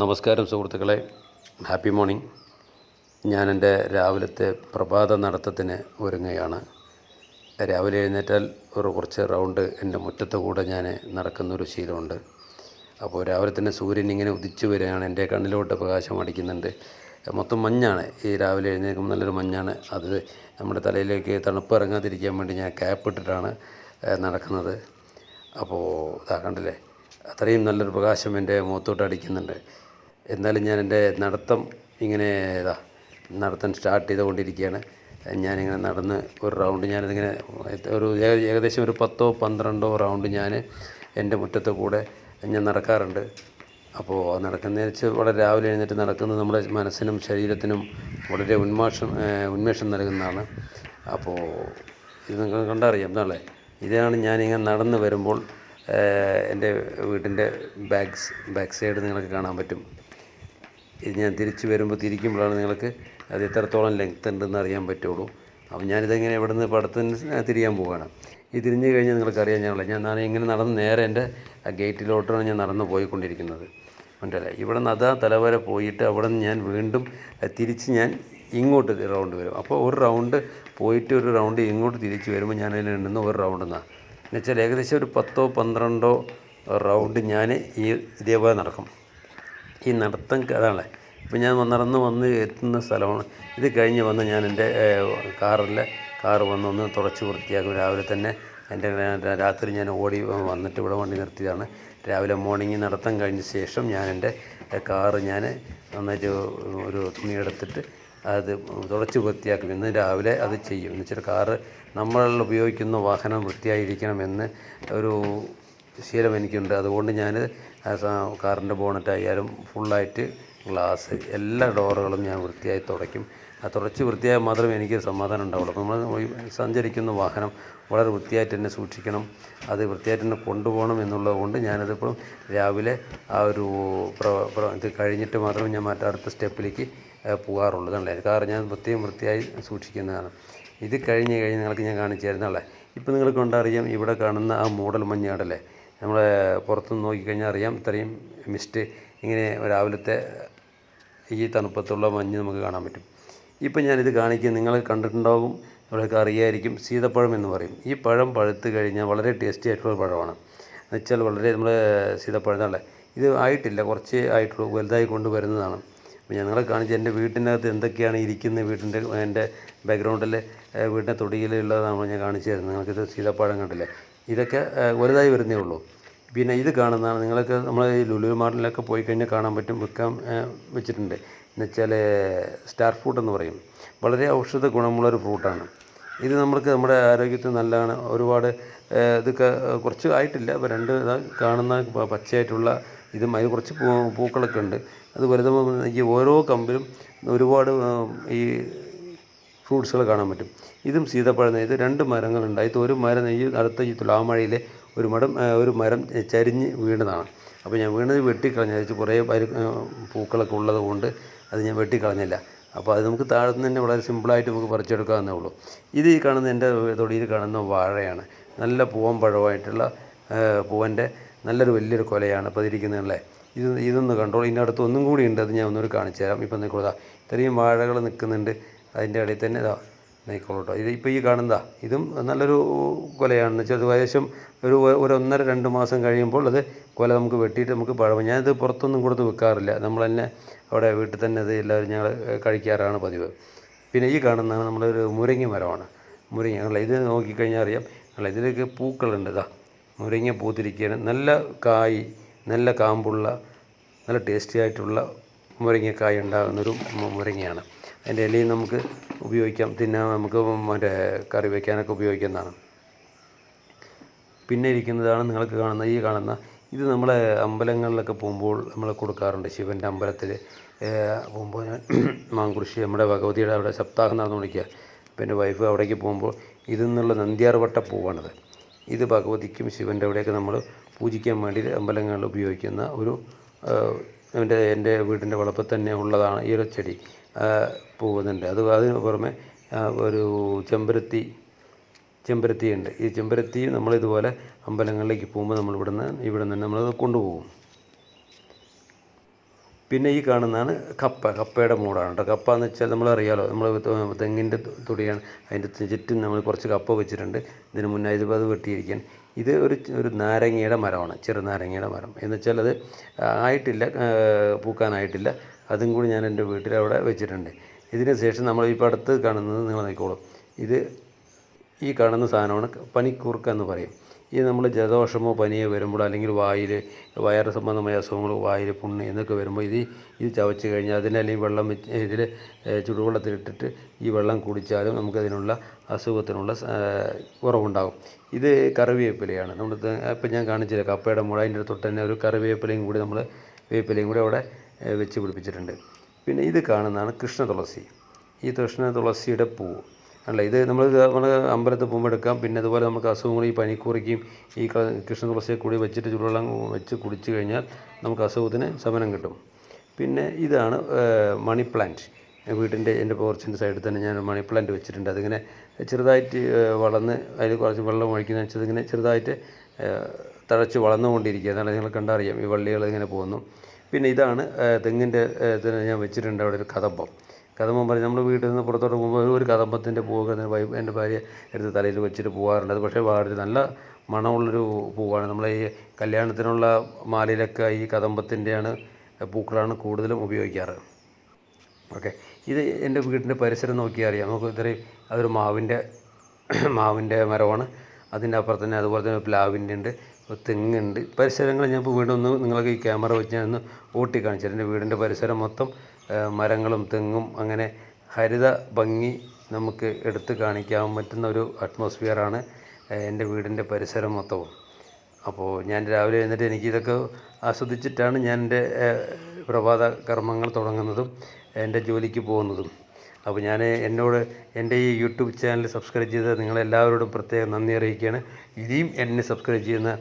നമസ്കാരം സുഹൃത്തുക്കളെ. Happy morning ഞാൻ എന്റെ രാവിലത്തെ പ്രഭാത നടത്തത്തിന് ഒരുങ്ങുകയാണ്. രാവിലെ എഴുന്നേറ്റാൽ ഒരു കുറച്ച് റൗണ്ട് എന്റെ മുറ്റത്ത് കൂടെ ഞാൻ നടക്കുന്നൊരു ശീലമുണ്ട്. അപ്പോൾ രാവിലെ തന്നെ സൂര്യൻ ഇങ്ങനെ ഉദിച്ചു വരികയാണ്. എന്റെ കണ്ണിലോട്ട് പ്രകാശം അടിക്കുന്നുണ്ട്. മൊത്തം മഞ്ഞാണ്. ഈ രാവിലെ എഴുന്നേൽക്കുമ്പോൾ നല്ലൊരു മഞ്ഞാണ്. അത് നമ്മുടെ തലയിലേക്ക് തണുപ്പ് ഇറങ്ങാതിരിക്കാൻ വേണ്ടി ഞാൻ ക്യാപ്പ് ഇട്ടിട്ടാണ് നടക്കുന്നത്. അപ്പോൾ ഇതാ കണ്ടില്ലേ? അത്രയും നല്ലൊരു പ്രകാശം എന്റെ മുഖത്തോട്ട് അടിക്കുന്നുണ്ട്. എന്നാലും ഞാൻ എന്റെ നടത്തം ഇങ്ങനെ ഇതാ നടത്തം സ്റ്റാർട്ട് ചെയ്തുകൊണ്ടിരിക്കുകയാണ്. ഞാനിങ്ങനെ നടന്ന് ഒരു റൗണ്ട് ഞാനിതിങ്ങനെ ഒരു ഏകദേശം ഒരു പത്തോ പന്ത്രണ്ടോ റൗണ്ട് ഞാൻ എന്റെ മുറ്റത്ത് കൂടെ ഞാൻ നടക്കാറുണ്ട്. അപ്പോൾ നടക്കുന്ന വെച്ച് വളരെ രാവിലെ എഴുന്നേറ്റ് നടക്കുന്നത് നമ്മുടെ മനസ്സിനും ശരീരത്തിനും വളരെ ഉന്മാഷം ഉന്മേഷം നൽകുന്നതാണ്. അപ്പോൾ ഇത് നിങ്ങൾ കണ്ടറിയാം നാളെ ഇതാണ് ഞാനിങ്ങനെ നടന്ന് വരുമ്പോൾ എന്റെ വീടിന്റെ ബാക്സ് ബാക്ക് സൈഡ് നിങ്ങൾക്ക് കാണാൻ പറ്റും. ഞാൻ തിരിച്ച് വരുമ്പോൾ തിരിക്കുമ്പോഴാണ് നിങ്ങൾക്ക് അത് എത്രത്തോളം ലെങ്ത് ഉണ്ടെന്ന് അറിയാൻ പറ്റുള്ളൂ. അപ്പോൾ ഞാനിതെങ്ങനെ ഇവിടെ നിന്ന് പടത്തിന് തിരിയാൻ പോവുകയാണ് ഈ തിരിഞ്ഞു കഴിഞ്ഞാൽ നിങ്ങൾക്കറിയാം ഞാനുള്ള ഞാൻ നാളെ ഇങ്ങനെ നടന്ന് നേരെ എന്റെ ആ ഗേറ്റിലോട്ടാണ് ഞാൻ നടന്ന് പോയിക്കൊണ്ടിരിക്കുന്നത്. മനസ്സിലായി? ഇവിടെ നിന്ന് അതാ തലവരെ പോയിട്ട് അവിടെ നിന്ന് ഞാൻ വീണ്ടും തിരിച്ച് ഞാൻ ഇങ്ങോട്ട് റൗണ്ട് വരും. അപ്പോൾ ഒരു റൗണ്ട് പോയിട്ട് ഒരു റൗണ്ട് ഇങ്ങോട്ട് തിരിച്ച് വരുമ്പോൾ ഞാൻ അതിൽ നിന്ന് ഒരു റൗണ്ട് എന്നാണ് എന്നുവെച്ചാൽ ഏകദേശം ഒരു പത്തോ പന്ത്രണ്ടോ റൗണ്ട് ഞാൻ ഈ ഇതേപോലെ നടക്കും. ഈ നടത്തം അതാണ് ഇപ്പം ഞാൻ നടന്ന് വന്ന് എത്തുന്ന സ്ഥലമാണ്. ഇത് കഴിഞ്ഞ് വന്ന് ഞാൻ എന്റെ കാറിൽ കാർ വന്ന് ഒന്ന് തുടച്ച് വൃത്തിയാക്കും. രാവിലെ തന്നെ എന്റെ രാത്രി ഞാൻ ഓടി വന്നിട്ട് ഇവിടെ വണ്ടി നിർത്തിയതാണ്. രാവിലെ മോർണിംഗ് നടത്തം കഴിഞ്ഞ ശേഷം ഞാൻ എന്റെ കാറ് ഞാൻ നന്നായിട്ട് ഒരു തുണി എടുത്തിട്ട് അത് തുടച്ച് വൃത്തിയാക്കും. ഇന്ന് രാവിലെ അത് ചെയ്യും. എന്ന് വെച്ചാൽ കാറ് നമ്മൾ ഉപയോഗിക്കുന്ന വാഹനം വൃത്തിയായിരിക്കണമെന്ന് ഒരു ശീലം എനിക്കുണ്ട്. അതുകൊണ്ട് ഞാൻ കാറിന്റെ ബോണറ്റ് ആയാലും ഫുള്ളായിട്ട് ഗ്ലാസ് എല്ലാ ഡോറുകളും ഞാൻ വൃത്തിയായി തുടയ്ക്കും. ആ തുടച്ച് വൃത്തിയായാൽ മാത്രമേ എനിക്ക് സമാധാനം ഉണ്ടാവുള്ളൂ. അപ്പോൾ നമ്മൾ സഞ്ചരിക്കുന്ന വാഹനം വളരെ വൃത്തിയായിട്ട് തന്നെ സൂക്ഷിക്കണം. അത് വൃത്തിയായിട്ട് തന്നെ കൊണ്ടുപോകണം എന്നുള്ളത് കൊണ്ട് ഞാനതിപ്പോൾ രാവിലെ ആ ഒരു ഇത് കഴിഞ്ഞിട്ട് മാത്രമേ ഞാൻ മറ്റേ അടുത്ത സ്റ്റെപ്പിലേക്ക് പോകാറുള്ളൂ. കണ്ടേ ഞാൻ വൃത്തിയും വൃത്തിയായി സൂക്ഷിക്കുന്നതാണ്. ഇത് കഴിഞ്ഞ് കഴിഞ്ഞ് നിങ്ങൾക്ക് ഞാൻ കാണിച്ചു തരുന്നതല്ലേ? ഇപ്പോൾ നിങ്ങൾക്ക് കൊണ്ടറിയാം ഇവിടെ കാണുന്ന ആ മൂടൽ മഞ്ഞാടല്ലേ നമ്മളെ പുറത്തുനിന്ന് നോക്കിക്കഴിഞ്ഞാൽ അറിയാം ഇത്രയും മിസ്റ്റ് ഇങ്ങനെ രാവിലത്തെ ഈ തണുപ്പത്തുള്ള മഞ്ഞ് നമുക്ക് കാണാൻ പറ്റും. ഇപ്പം ഞാനിത് കാണിക്കുക നിങ്ങൾ കണ്ടിട്ടുണ്ടാകും നിങ്ങളൊക്കെ അറിയായിരിക്കും സീതപ്പഴം എന്ന് പറയും. ഈ പഴം പഴുത്ത് കഴിഞ്ഞാൽ വളരെ ടേസ്റ്റി ആയിട്ടുള്ള പഴമാണ്. എന്നുവെച്ചാൽ വളരെ നമ്മൾ സീതപ്പഴം അല്ലേ ഇത് ആയിട്ടില്ല കുറച്ച് ആയിട്ടുള്ളൂ വലുതായി കൊണ്ട് വരുന്നതാണ്. അപ്പോൾ ഞങ്ങളെ കാണിച്ച് എന്റെ വീട്ടിനകത്ത് എന്തൊക്കെയാണ് ഇരിക്കുന്നത് വീട്ടിന്റെ എന്റെ ബാക്ക്ഗ്രൗണ്ടിൽ വീടിന്റെ തൊടിയിലുള്ളതാണ് ഞാൻ കാണിച്ചു തരുന്നത്. നിങ്ങൾക്കിത് സീതപ്പഴം കണ്ടില്ലേ? ഇതൊക്കെ വലുതായി വരുന്നേ ഉള്ളൂ. പിന്നെ ഇത് കാണുന്നതാണ് നിങ്ങൾക്ക് നമ്മൾ ഈ ലുലു മാർട്ടിലൊക്കെ പോയി കഴിഞ്ഞാൽ കാണാൻ പറ്റും വിൽക്കാൻ വെച്ചിട്ടുണ്ട്. എന്നുവെച്ചാൽ സ്റ്റാർ ഫ്രൂട്ട് എന്ന് പറയും. വളരെ ഔഷധ ഗുണമുള്ളൊരു ഫ്രൂട്ടാണ്. ഇത് നമ്മൾക്ക് നമ്മുടെ ആരോഗ്യത്തിന് നല്ലതാണ്. ഒരുപാട് ഇതൊക്കെ കുറച്ച് ആയിട്ടില്ല. അപ്പോൾ രണ്ട് കാണുന്ന പച്ചയായിട്ടുള്ള ഇതും അതിന് കുറച്ച് പൂ പൂക്കളൊക്കെ ഉണ്ട്. അത് വലുതുമ്പോൾ ഈ ഓരോ കമ്പിലും ഒരുപാട് ഈ ഫ്രൂട്ട്സുകൾ കാണാൻ പറ്റും. ഇതും സീതപ്പഴം നെയ്ത് രണ്ട് മരങ്ങളുണ്ടായി ഇത് ഒരു മരം നെയ്യ് അടുത്ത ഈ തുലാമഴയിലെ ഒരു മരം ഒരു മരം ചരിഞ്ഞ് വീണതാണ്. അപ്പോൾ ഞാൻ വീണത് വെട്ടിക്കളഞ്ഞു. വെച്ച് കുറേ പരു പൂക്കളൊക്കെ ഉള്ളത് കൊണ്ട് അത് ഞാൻ വെട്ടിക്കളഞ്ഞില്ല. അപ്പോൾ അത് നമുക്ക് താഴെ നിന്ന് തന്നെ വളരെ സിമ്പിളായിട്ട് നമുക്ക് പറിച്ചെടുക്കാവുന്നേ ഉള്ളൂ. ഇത് ഈ കാണുന്ന എന്റെ തൊടിയിൽ കാണുന്ന വാഴയാണ്. നല്ല പൂവൻ പഴമായിട്ടുള്ള പൂവന്റെ നല്ലൊരു വലിയൊരു കൊലയാണ് അപ്പോൾ അതിരിക്കുന്നതല്ലേ ഇത് ഇതൊന്ന് കണ്ടോളൂ. ഇതിന്റെ അടുത്ത് ഒന്നും കൂടി ഉണ്ട്. അത് ഞാൻ ഒന്നുകൂടി കാണിച്ചു തരാം. ഇപ്പം നിൽക്കുക ഇത്രയും വാഴകൾ നിൽക്കുന്നുണ്ട്. അതിന്റെ ഇടയിൽ തന്നെ ഇതാ. നിൽക്കോളൂ കേട്ടോ ഇത് ഇപ്പോൾ ഈ കാണുന്നതാ. ഇതും നല്ലൊരു കൊലയാണെന്ന് വെച്ചാൽ ഏകദേശം ഒരു ഒരു ഒന്നര രണ്ട് മാസം കഴിയുമ്പോൾ അത് കൊല നമുക്ക് വെട്ടിയിട്ട് നമുക്ക് പഴമ ഞാനിത് പുറത്തൊന്നും കൊടുത്ത് വെക്കാറില്ല നമ്മൾ തന്നെ അവിടെ വീട്ടിൽ തന്നെ ഇത് എല്ലാവരും ഞങ്ങൾ കഴിക്കാറാണ് പതിവ്. പിന്നെ ഈ കാണുന്നതാണ് നമ്മളൊരു മുരിങ്ങ മരമാണ്. മുരിങ്ങ അല്ല ഇത് നോക്കിക്കഴിഞ്ഞാൽ അറിയാം. അല്ല ഇതിലേക്ക് പൂക്കളുണ്ട്. ഇതാ. മുരിങ്ങ പൂത്തിരിക്കുകയാണ്. നല്ല കായ് നല്ല കാമ്പുള്ള നല്ല ടേസ്റ്റി ആയിട്ടുള്ള മുരിങ്ങക്കായ ഉണ്ടാകുന്നൊരു മുരിങ്ങയാണ്. അതിന്റെ ഇലയും നമുക്ക് ഉപയോഗിക്കാം തിന്നാൻ നമുക്ക് മറ്റേ കറി വയ്ക്കാനൊക്കെ ഉപയോഗിക്കുന്നതാണ്. പിന്നെ ഇരിക്കുന്നതാണ് നിങ്ങൾക്ക് കാണുന്ന ഈ കാണുന്ന ഇത് നമ്മളെ അമ്പലങ്ങളിലൊക്കെ പോകുമ്പോൾ നമ്മൾ കൊടുക്കാറുണ്ട് ശിവന്റെ അമ്പലത്തിൽ. പോകുമ്പോൾ ഞാൻ മാങ്കുറിശി നമ്മുടെ ഭഗവതിയുടെ അവിടെ സപ്താഹം നടന്നുകൊണ്ടിരിക്കുക. ഇപ്പം എന്റെ വൈഫ് അവിടേക്ക് പോകുമ്പോൾ ഇതിൽ നിന്നുള്ള നന്ദ്യാർവട്ട പൂവാണിത്. ഇത് ഭഗവതിക്കും ശിവന്റെ അവിടെയൊക്കെ നമ്മൾ പൂജിക്കാൻ വേണ്ടി അമ്പലങ്ങളിൽ ഉപയോഗിക്കുന്ന ഒരു എന്റെ എന്റെ വീടിന്റെ വളപ്പിൽ തന്നെ ഉള്ളതാണ് ഈ ഒരു ചെടി. പോകുന്നുണ്ട്. അത് അതിന് പുറമെ ഒരു ചെമ്പരത്തി ചെമ്പരത്തി ഉണ്ട് ഈ ചെമ്പരത്തി നമ്മൾ ഇതുപോലെ അമ്പലങ്ങളിലേക്ക് പോകുമ്പോൾ നമ്മൾ ഇവിടുന്ന് തന്നെ നമ്മളത് കൊണ്ടുപോകും. പിന്നെ ഈ കാണുന്നതാണ് കപ്പ. കപ്പയുടെ മൂടാണ് കേട്ടോ. കപ്പ എന്ന് വെച്ചാൽ നമ്മളറിയാലോ നമ്മൾ തെങ്ങിന്റെ തൊടിയാണ്. അതിന്റെ ചുറ്റും നമ്മൾ കുറച്ച് കപ്പ വെച്ചിട്ടുണ്ട്. ഇതിന് മുന്നേ ഇത് അത് വെട്ടിയിരിക്കാൻ ഇത് ഒരു ഒരു നാരങ്ങയുടെ മരമാണ് ചെറുനാരങ്ങയുടെ മരം. എന്ന് വെച്ചാൽ അത് ആയിട്ടില്ല പൂക്കാനായിട്ടില്ല. അതും കൂടി ഞാൻ എന്റെ വീട്ടിൽ അവിടെ വെച്ചിട്ടുണ്ട്. ഇതിന് ശേഷം നമ്മൾ ഇപ്പോൾ അടുത്ത് കാണുന്നത് നിങ്ങൾ നോക്കിക്കോളും. ഇത് ഈ കാണുന്ന സാധനമാണ് പനിക്കൂർക്ക എന്ന് പറയും. ഇത് നമ്മൾ ജലദോഷമോ പനിയോ വരുമ്പോൾ അല്ലെങ്കിൽ വായിൽ വയറ് സംബന്ധമായ അസുഖങ്ങൾ വായിൽ പുണ്ണ് എന്നൊക്കെ വരുമ്പോൾ ഇത് ഇത് ചവച്ച് കഴിഞ്ഞാൽ അതിനെ അല്ലെങ്കിൽ വെള്ളം വെച്ച് ഇതിൽ ചുടുവെള്ളത്തിലിട്ടിട്ട് ഈ വെള്ളം കുടിച്ചാലും നമുക്കതിനുള്ള അസുഖത്തിനുള്ള കുറവുണ്ടാകും. ഇത് കറിവേപ്പിലയാണ്. നമ്മൾ ഇപ്പം ഞാൻ കാണിച്ചില്ല കപ്പയുടെ മുള അതിന്റെ തൊട്ട് തന്നെ ഒരു കറിവേപ്പിലയും കൂടി നമ്മൾ വേപ്പിലയും കൂടി അവിടെ വെച്ച് പിടിപ്പിച്ചിട്ടുണ്ട്. പിന്നെ ഇത് കാണുന്നതാണ് കൃഷ്ണ തുളസി ഈ കൃഷ്ണ തുളസിയുടെ പൂവ് അല്ല? ഇത് നമ്മൾ നമ്മൾ അമ്പലത്തിൽ പോകുമ്പോൾ എടുക്കാം. പിന്നെ അതുപോലെ നമുക്ക് അസുഖങ്ങൾ ഈ പനിക്കൂറിക്കും ഈ കൃഷ്ണ തുളസിയെ കൂടി വെച്ചിട്ട് ചുടുവെള്ളം വെച്ച് കുടിച്ച് കഴിഞ്ഞാൽ നമുക്ക് അസുഖത്തിന് ശമനം കിട്ടും. പിന്നെ ഇതാണ് മണി പ്ലാന്റ്. വീട്ടിന്റെ എന്റെ പോർച്ചിന്റെ സൈഡിൽ തന്നെ ഞാൻ മണി പ്ലാന്റ് വെച്ചിട്ടുണ്ട്. അതിങ്ങനെ ചെറുതായിട്ട് വളർന്ന് അതിൽ കുറച്ച് വെള്ളം ഒഴിക്കുന്ന വെച്ചത് ഇങ്ങനെ ചെറുതായിട്ട് തഴച്ച് വളർന്നുകൊണ്ടിരിക്കുക എന്നാണ് നിങ്ങൾ കണ്ടറിയാം. ഈ വള്ളികൾ ഇങ്ങനെ പോകുന്നു. പിന്നെ ഇതാണ് തെങ്ങിന്റെ ഞാൻ വെച്ചിട്ടുണ്ട്. അവിടെ ഒരു കദമ്പം കദമ്പം പറഞ്ഞ് നമ്മൾ വീട്ടിൽ നിന്ന് പുറത്തോട്ട് പോകുമ്പോൾ ഒരു കദമ്പത്തിന്റെ പൂവൊക്കെ എന്റെ ഭാര്യ എടുത്ത് തലയിൽ വെച്ചിട്ട് പോകാറുണ്ട് അത് പക്ഷേ വളരെ നല്ല മണമുള്ളൊരു പൂവാണ്. നമ്മളെ ഈ കല്യാണത്തിനുള്ള മാലയിലൊക്കെ ഈ കദമ്പത്തിന്റെയാണ് പൂക്കളാണ് കൂടുതലും ഉപയോഗിക്കാറ്. ഓക്കെ. ഇത് എന്റെ വീടിന്റെ പരിസരം നോക്കിയാൽ അറിയാം നമുക്ക് ഇത്രയും അതൊരു മാവിന്റെ മാവിന്റെ മരമാണ്. അതിന്റെ അപ്പുറത്ത് തന്നെ അതുപോലെ തന്നെ പ്ലാവിന്റെ ഉണ്ട് തെങ്ങുണ്ട് പരിസരങ്ങൾ വീണ്ടും ഒന്ന് നിങ്ങൾക്ക് ഈ ക്യാമറ വെച്ച് ഞാൻ ഒന്ന് ഓട്ടി കാണിച്ചു എന്റെ വീടിന്റെ പരിസരം മൊത്തം മരങ്ങളും തെങ്ങും അങ്ങനെ ഹരിത ഭംഗി നമുക്ക് എടുത്തു കാണിക്കാൻ പറ്റുന്ന ഒരു അറ്റ്മോസ്ഫിയറാണ് എന്റെ വീടിന്റെ പരിസരം മൊത്തവും. അപ്പോൾ ഞാൻ രാവിലെ എഴുന്നേറ്റ് എനിക്കിതൊക്കെ ആസ്വദിച്ചിട്ടാണ് ഞാൻ എന്റെ പ്രഭാത കർമ്മങ്ങൾ തുടങ്ങുന്നതും എന്റെ ജോലിക്ക് പോകുന്നതും. അപ്പോൾ ഞാൻ എന്നോട് എന്റെ ഈ യൂട്യൂബ് ചാനൽ സബ്സ്ക്രൈബ് ചെയ്ത നിങ്ങളെല്ലാവരോടും പ്രത്യേകം നന്ദി അറിയിക്കുകയാണ്. ഇനിയും എന്നെ സബ്സ്ക്രൈബ് ചെയ്യുന്ന